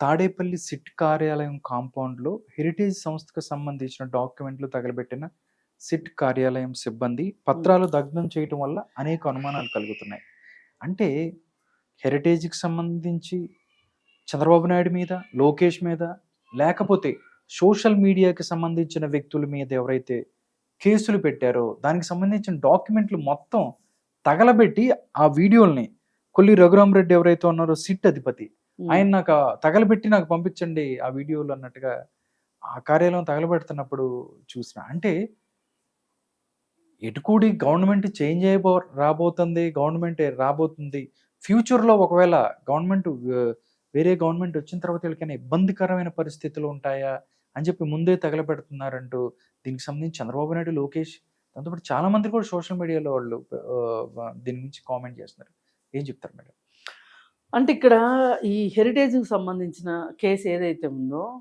Tadepalli SIT కార్యాలయం కాంపౌండ్లో heritage సంస్థకు సంబంధించిన డాక్యుమెంట్లు తగలబెట్టిన సిట్ కార్యాలయం సిబ్బంది పత్రాలు దగ్ధం చేయటం వల్ల అనేక అనుమానాలు కలుగుతున్నాయి. అంటే హెరిటేజ్కి సంబంధించి చంద్రబాబు నాయుడు మీద లోకేష్ మీద లేకపోతే సోషల్ మీడియాకి సంబంధించిన వ్యక్తుల మీద ఎవరైతే కేసులు పెట్టారో దానికి సంబంధించిన డాక్యుమెంట్లు మొత్తం తగలబెట్టి ఆ వీడియోల్ని కొల్లి రఘురామరెడ్డి ఎవరైతే ఉన్నారో సిట్ అధిపతి Hmm. ఆయన నాకు తగలబెట్టి నాకు పంపించండి ఆ వీడియోలు అన్నట్టుగా ఆ కార్యాలయం తగలబెడుతున్నప్పుడు చూసిన. అంటే ఎటుకూడి గవర్నమెంట్ చేంజ్ అయిపో రాబోతుంది గవర్నమెంట్ రాబోతుంది. ఫ్యూచర్లో ఒకవేళ గవర్నమెంట్ వేరే గవర్నమెంట్ వచ్చిన తర్వాత వీళ్ళకైనా ఇబ్బందికరమైన పరిస్థితులు ఉంటాయా అని చెప్పి ముందే తగలబెడుతున్నారంటూ దీనికి సంబంధించి చంద్రబాబు నాయుడు లోకేష్ దాంతోపాటు చాలామంది కూడా సోషల్ మీడియాలో వాళ్ళు దీని గురించి కామెంట్ చేస్తున్నారు. ఏం చెప్తారు మేడం? అంటే ఇక్కడ ఈ హెరిటేజ్కి సంబంధించిన కేసు ఏదైతే ఉందో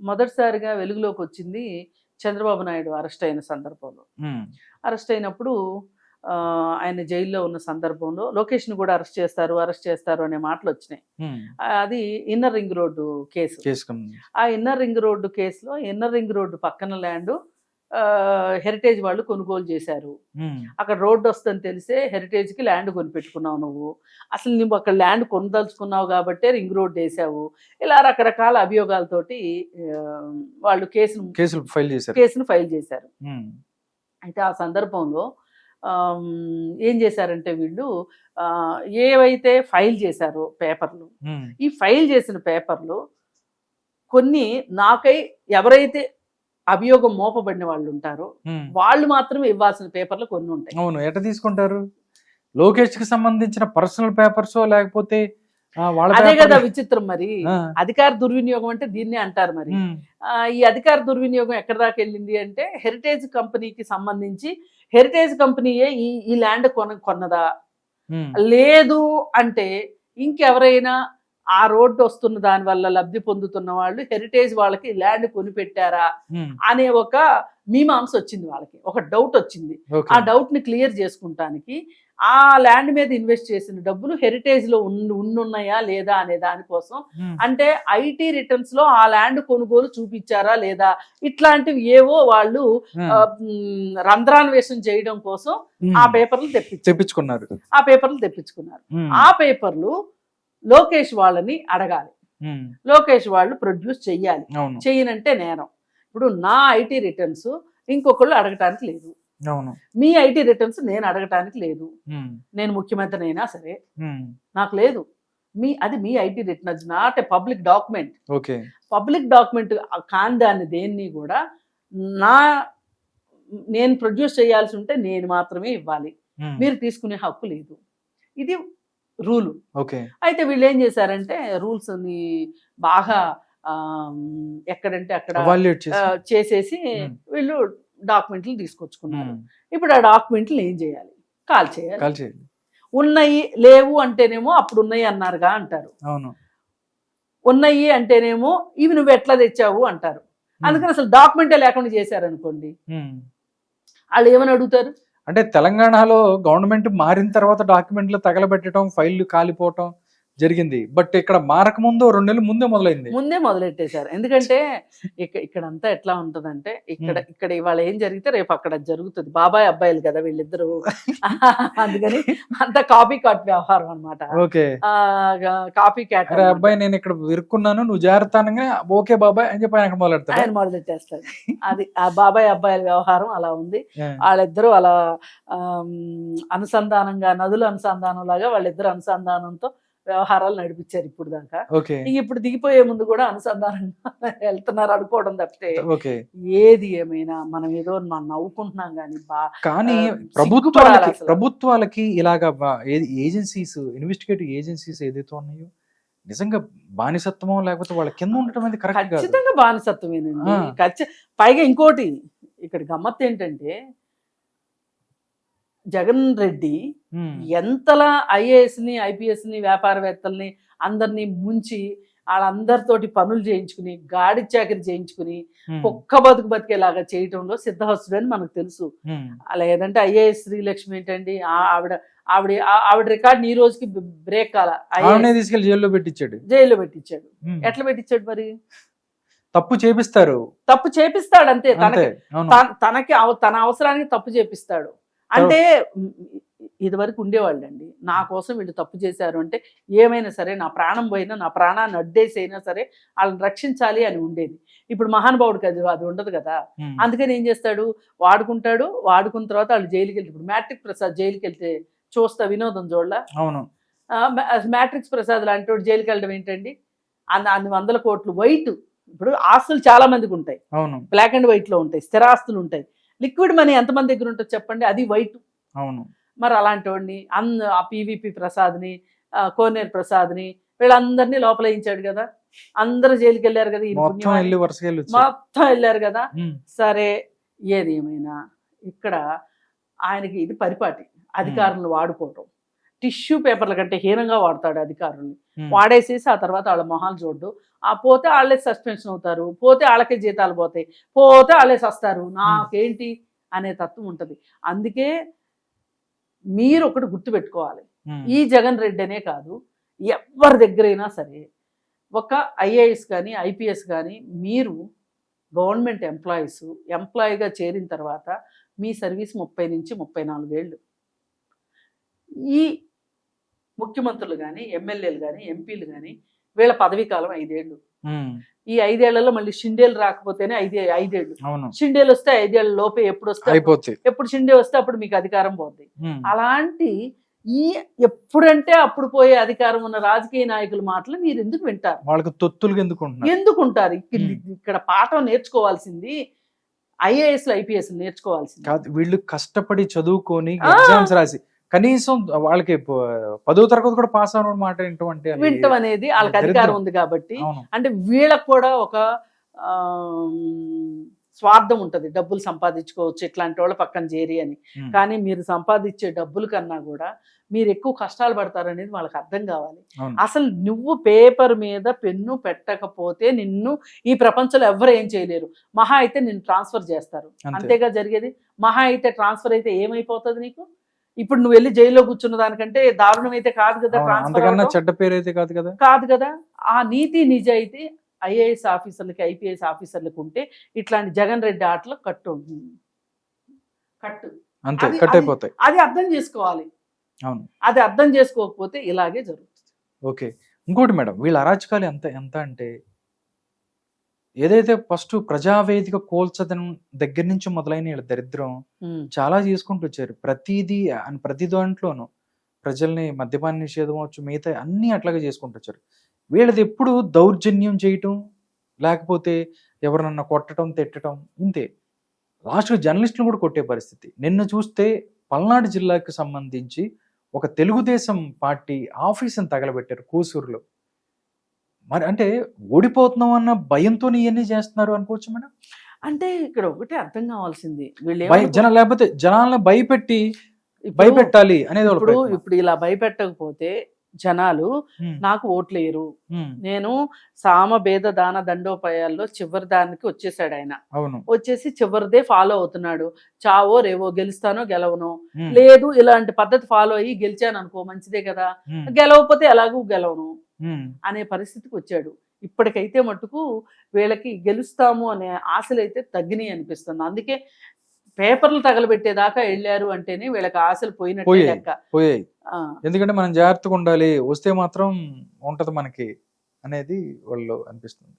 మొదటిసారిగా వెలుగులోకి వచ్చింది చంద్రబాబు నాయుడు అరెస్ట్ అయిన సందర్భంలో. అరెస్ట్ అయినప్పుడు ఆయన జైల్లో ఉన్న సందర్భంలో లొకేషన్ కూడా అరెస్ట్ చేస్తారు అరెస్ట్ చేస్తారు అనే మాటలు వచ్చినాయి. అది ఇన్నర్ రింగ్ రోడ్డు కేసు. కం- ఆ ఇన్నర్ రింగ్ రోడ్డు కేసులో ఇన్నర్ రింగ్ రోడ్డు పక్కన ల్యాండ్ హెరిటేజ్ వాళ్ళు కొనుగోలు చేశారు. అక్కడ రోడ్డు వస్తుందని తెలిసే హెరిటేజ్కి ల్యాండ్ కొనిపెట్టుకున్నావు నువ్వు. అసలు నువ్వు అక్కడ ల్యాండ్ కొనదలుచుకున్నావు కాబట్టే రింగ్ రోడ్ వేసావు. ఇలా రకరకాల అభియోగాలతోటి వాళ్ళు కేసును కేసులు ఫైల్ చేశారు. కేసును ఫైల్ చేశారు. అయితే ఆ సందర్భంలో ఏం చేశారంటే వీళ్ళు ఏవైతే ఫైల్ చేశారో పేపర్లు ఈ ఫైల్ చేసిన పేపర్లు కొన్ని నాకై ఎవరైతే అభియోగం మోపబడిన వాళ్ళు ఉంటారో. వాళ్ళు మాత్రమే ఇవ్వాల్సిన పేపర్లు కొన్ని ఉంటాయి. అవును ఎట తీసుకుంటారు? లోకేష్కి సంబంధించిన పర్సనల్ పేపర్స్ లేకపోతే అదే కదా విచిత్రం మరి. అధికార దుర్వినియోగం అంటే దీన్నే అంటారు మరి. ఈ అధికార దుర్వినియోగం ఎక్కడ దాకా వెళ్ళింది అంటే హెరిటేజ్ కంపెనీకి సంబంధించి హెరిటేజ్ కంపెనీయే ఈ ఈ ల్యాండ్ కొన కొన్నదా? లేదు అంటే ఇంకెవరైనా ఆ రోడ్డు వస్తున్న దాని వల్ల లబ్ధి పొందుతున్న వాళ్ళు హెరిటేజ్ వాళ్ళకి ల్యాండ్ కొనిపెట్టారా అనే ఒక మీమాంస వచ్చింది వాళ్ళకి ఒక డౌట్ వచ్చింది. ఆ డౌట్ని క్లియర్ చేసుకుంటానికి ఆ ల్యాండ్ మీద ఇన్వెస్ట్ చేసిన డబ్బులు హెరిటేజ్లో ఉండి ఉండున్నాయా లేదా అనే దానికోసం అంటే ఐటీ రిటర్న్స్లో ఆ ల్యాండ్ కొనుగోలు చూపించారా లేదా ఇట్లాంటివి ఏవో వాళ్ళు రంధ్రాన్వేషణ చేయడం కోసం ఆ పేపర్లు తెప్పించుకున్నారు. ఆ పేపర్లు తెప్పించుకున్నారు. ఆ పేపర్లు లోకేష్ వాళ్ళని అడగాలి. లోకేష్ వాళ్ళు ప్రొడ్యూస్ చెయ్యాలి. చెయ్యనంటే నేరం. ఇప్పుడు నా ఐటీ రిటర్న్స్ ఇంకొకళ్ళు అడగటానికి లేదు. మీ ఐటీ రిటర్న్స్ నేను అడగటానికి లేదు. నేను ముఖ్యమంత్రి అయినా సరే నాకు లేదు. మీ అది మీ ఐటీ రిటర్న్ అది not a public document. Public document కాని దాన్ని దేన్ని కూడా నా నేను ప్రొడ్యూస్ చేయాల్సి ఉంటే నేను మాత్రమే ఇవ్వాలి. మీరు తీసుకునే హక్కు లేదు. ఇది రూలు. ఓకే. అయితే వీళ్ళు ఏం చేశారంటే రూల్స్ని బాగా ఎక్కడంటే అక్కడ చేసేసి ఉమ్. వీళ్ళు డాక్యుమెంట్లు తీసుకొచ్చుకున్నారు. ఉమ్, ఇప్పుడు ఆ డాక్యుమెంట్లు ఏం చేయాలి? కాల్ చేయాలి. ఉన్నాయి లేవు అంటేనేమో అప్పుడు ఉన్నాయి అన్నారుగా అంటారు. అవును. ఉన్నాయి అంటేనేమో ఇవి నువ్వు ఎట్లా తెచ్చావు అంటారు. ఉమ్, అందుకని అసలు డాక్యుమెంటే లేకుండా చేశారనుకోండి. వాళ్ళు ఏమని అడుగుతారు? అంటే తెలంగాణలో గవర్నమెంట్ మారిన తర్వాత డాక్యుమెంట్లు తగలబెట్టడం ఫైళ్ళు కాలిపోవటం జరిగింది. బట్ ఇక్కడ మారక ముందు రెండు నెలలు ముందే మొదలైంది. ముందే మొదలెట్టేశారు. ఎందుకంటే ఇక్కడ ఇక్కడంతా ఎట్లా ఉంటదంటే ఇక్కడ. ఇక్కడ ఇవాళ ఏం జరిగితే రేపు అక్కడ జరుగుతుంది. బాబాయ్ అబ్బాయిలు కదా వీళ్ళిద్దరు. అందుకని అంత కాపీ కాట్ వ్యవహారం అనమాట ఓకే. కాపీ క్యాట్ అబ్బాయి నేను ఇక్కడ ఇరుక్కున్నాను నువ్వు జాగ్రత్త అనగానే ఓకే బాబాయ్ అని చెప్పి ఆయన మొదలెడతాడు. ఆయన మొదలెట్టేస్తాడు అది ఆ బాబాయ్ అబ్బాయిల వ్యవహారం అలా ఉంది. వాళ్ళిద్దరూ అలా అనుసంధానంగా నదుల అనుసంధానం లాగా వాళ్ళిద్దరు అనుసంధానంతో వ్యవహారాలు నడిపించారు ఇప్పుడు దాకా. ఇప్పుడు దిగిపోయే ముందు కూడా అనుసంధానంగా వెళ్తున్నారు అనుకోవడం తప్పితే ఏది ఏమైనా మనం ఏదో మనం నవ్వుకుంటున్నాం కానీ బా కానీ ప్రభుత్వాలకి. ప్రభుత్వాలకి ఇలాగా ఏజెన్సీస్ ఇన్వెస్టిగేటివ్ ఏజెన్సీస్ ఏదైతే ఉన్నాయో నిజంగా బానిసత్వమో లేకపోతే వాళ్ళ కింద ఉండటం అనేది కరెక్ట్ ఖచ్చితంగా బానిసత్వమేనండి. ఆ. ఖచ్చి పైగా ఇంకోటి ఇక్కడ గమ్మత్ ఏంటంటే జగన్ రెడ్డి ఎంతలా ఐఏఎస్ని ఐపీఎస్ని వ్యాపారవేత్తల్ని అందరినీ ముంచి వాళ్ళందరితోటి పనులు చేయించుకుని గాడి చాకరి చేయించుకుని కుక్క బతుకు బతికేలాగా చేయటంలో సిద్ధహస్తుడని మనకు తెలుసు. అలా ఏదంటే ఐఏఎస్ శ్రీలక్ష్మి ఏంటండి ఆ- ఆవిడ ఆవిడ ఆవిడ రికార్డ్ ఈ రోజుకి బ్రేక్ కాల. తీసుకెళ్ళి జైల్లో పెట్టించాడు జైల్లో పెట్టించాడు. ఎట్లా పెట్టించాడు మరి? తప్పు చేపిస్తారు. తప్పు చేపిస్తాడు అంతే. తనకి తనకి తన అవసరానికి తప్పు చేపిస్తాడు. అంటే ఇది వరకు ఉండేవాళ్ళండి. నా కోసం వీళ్ళు తప్పు చేశారు అంటే ఏమైనా సరే నా ప్రాణం పోయినా నా ప్రాణాన్ని అడ్డేసి అయినా సరే వాళ్ళని రక్షించాలి అని ఉండేది. ఇప్పుడు మహానుభావుడికి అది అది ఉండదు కదా. అందుకని ఏం చేస్తాడు? వాడుకుంటాడు. వాడుకున్న తర్వాత వాళ్ళు జైలుకి వెళ్తే ఇప్పుడు మ్యాట్రిక్ ప్రసాద్ జైలుకి వెళ్తే చూస్తా వినోదం చూడలా? అవును. మ్యాట్రిక్స్ ప్రసాద్ లాంటి వాడు జైలుకి వెళ్ళడం ఏంటండి? అన్ని అన్ని వందల కోట్లు వైట్. ఇప్పుడు ఆస్తులు చాలా మందికి ఉంటాయి. అవును. బ్లాక్ అండ్ వైట్లో ఉంటాయి. స్థిరాస్తులు ఉంటాయి. లిక్విడ్ మనీ ఎంతమంది దగ్గర ఉంటుంది చెప్పండి. అది వైట్. అవును. మరి అలాంటి వాడిని ఆ పీవీపీ ప్రసాద్ని కోనేరు ప్రసాద్ని వీళ్ళందరినీ లోపల వేయించాడు కదా. అందరూ జైలుకి వెళ్ళారు కదా మొత్తం వెళ్ళారు కదా. సరే ఏది ఏమైనా ఇక్కడ ఆయనకి ఇది పరిపాటి. అధికారులను వాడుకోవటం. టిష్యూ పేపర్ల కంటే హీనంగా వాడతాడు అధికారుల్ని. ఉమ్. వాడేసేసి ఆ తర్వాత వాళ్ళ మొహాలు చూడ్డు. ఆ పోతే వాళ్ళే సస్పెన్షన్ అవుతారు. పోతే వాళ్ళకే జీతాలు పోతాయి. పోతే వాళ్ళే సస్తారు. నాకేంటి అనే తత్వం ఉంటుంది. అందుకే మీరు ఒకటి గుర్తుపెట్టుకోవాలి. ఉమ్. ఈ జగన్ రెడ్డి అనే కాదు ఎవరి దగ్గరైనా సరే ఒక ఐఏఎస్ కానీ ఐపీఎస్ కానీ మీరు గవర్నమెంట్ ఎంప్లాయీస్ ఎంప్లాయీగా చేరిన తర్వాత మీ సర్వీస్ ముప్పై నుంచి ముప్పై నాలుగేళ్ళు ఈ ముఖ్యమంత్రులు కానీ ఎమ్మెల్యేలు కానీ ఎంపీలు కానీ వీళ్ళ పదవీ కాలం ఐదేళ్ళు. ఉమ్. ఈ ఐదేళ్ళలో మళ్ళీ షిండేలు రాకపోతేనే ఐదే అవును. షిండేలు వస్తే ఐదేళ్ళ లోపే ఎప్పుడు వస్తే ఎప్పుడు షిండే వస్తే అప్పుడు మీకు అధికారం ఉమ్. అలాంటి ఈ ఎప్పుడంటే అప్పుడు పోయే అధికారం ఉన్న రాజకీయ నాయకుల మాటలు మీరు ఎందుకు వింటారు? వాళ్ళకి ఎందుకుంటున్నారు? ఎందుకు ఉంటారు ఇక్కడ పాఠం నేర్చుకోవాల్సింది ఐఏఎస్ ఐపీఎస్ నేర్చుకోవాల్సింది. కాదు వీళ్ళు కష్టపడి చదువుకొని. ఎగ్జామ్స్ రాసి కనీసం వాళ్ళకి పదో తరగతి కూడా పాస్ అవడం మాట ఏంటంటే వింటం అనేది వాళ్ళకి. అధికారం ఉంది కాబట్టి అంటే వీళ్ళకు కూడా ఒక స్వార్థం ఉంటది డబ్బులు సంపాదించుకోవచ్చు ఇట్లాంటి వాళ్ళ పక్కన చేరి అని. కానీ మీరు సంపాదించే డబ్బుల కన్నా కూడా మీరు ఎక్కువ కష్టాలు పడతారనేది వాళ్ళకి అర్థం కావాలి. అసలు నువ్వు పేపర్ మీద పెన్ను పెట్టకపోతే నిన్ను ఈ ప్రపంచంలో ఎవరు ఏం చేయలేరు మహా అయితే నిన్ను ట్రాన్స్ఫర్ చేస్తారు అంతే. అంతేగా జరిగేది మహా అయితే ట్రాన్స్ఫర్ అయితే ఏమైపోతుంది నీకు ఇప్పుడు నువ్వు వెళ్ళి జైల్లో కూర్చున్న దానికంటే దారుణం అయితే కాదు కదా. ట్రాన్స్ఫర్. చెడ్డ పేరు అయితే కాదు కదా? కాదు కదా. ఆ నీతి నిజాయితీ ఐఏఎస్ ఆఫీసర్లకి ఐపీఎస్ ఆఫీసర్లకు ఉంటే ఇట్లాంటి జగన్ రెడ్డి ఆటలు కట్టు. కట్టు. అంతే కట్ అయిపోతాయి అది అర్థం చేసుకోవాలి. అవును. అది అర్థం చేసుకోకపోతే ఇలాగే జరుగుతుంది. ఓకే. ఇంకోటి మేడం వీళ్ళ అరాచకాలు ఎంత ఎంత అంటే ఏదైతే ఫస్ట్ ప్రజావేదిక కోల్చదనం దగ్గర నుంచి మొదలైన వీళ్ళ దరిద్రం. చాలా చేసుకుంటూ వచ్చారు. ప్రతిదీ ప్రతి దాంట్లోనూ ప్రజల్ని మద్యపాన నిషేధం అవచ్చు మిగతా అన్నీ అట్లాగే చేసుకుంటూ వచ్చారు. వీళ్ళది ఎప్పుడు దౌర్జన్యం చేయటం లేకపోతే ఎవరినన్నా కొట్టడం తిట్టడం ఇంతే. లాస్ట్ జర్నలిస్టులు కూడా కొట్టే పరిస్థితి. నిన్న చూస్తే పల్నాడు జిల్లాకు సంబంధించి ఒక తెలుగుదేశం పార్టీ ఆఫీసుని తగలబెట్టారు కూసూరులో. మరి అంటే ఓడిపోతున్నాం అన్న భయంతో ఇవన్నీ చేస్తున్నారు అనుకోవచ్చు మేడం? అంటే ఇక్కడ ఒకటి అర్థం కావాల్సింది. వీళ్ళు జన లేకపోతే జనాలను భయపెట్టి భయపెట్టాలి అనేది ఇప్పుడు. ఇప్పుడు ఇలా భయపెట్టకపోతే జనాలు నాకు ఓట్లేరు నేను సామ భేద దాన దండోపాయాల్లో చివరి దానికి వచ్చేసాడు ఆయన. వచ్చేసి చివరిదే ఫాలో అవుతున్నాడు. చావో రేవో గెలుస్తానో గెలవనో. లేదు ఇలాంటి పద్ధతి ఫాలో అయ్యి గెలిచాను అనుకో మంచిదే కదా. గెలవకపోతే ఎలాగూ గెలవను. అనే పరిస్థితికి వచ్చాడు. ఇప్పటికైతే మటుకు వీళ్ళకి గెలుస్తాము అనే ఆశలు అయితే తగ్గినాయి అనిపిస్తుంది. అందుకే పేపర్లు తగలబెట్టేదాకా వెళ్ళారు అంటేనే వీళ్ళకి ఆశలు పోయినట్టే పోయాయి. లెక్క. పోయాయి. ఆ, ఎందుకంటే మనం జాగ్రత్తగా ఉండాలి. వస్తే మాత్రం ఉంటది మనకి అనేది వాళ్ళు అనిపిస్తుంది.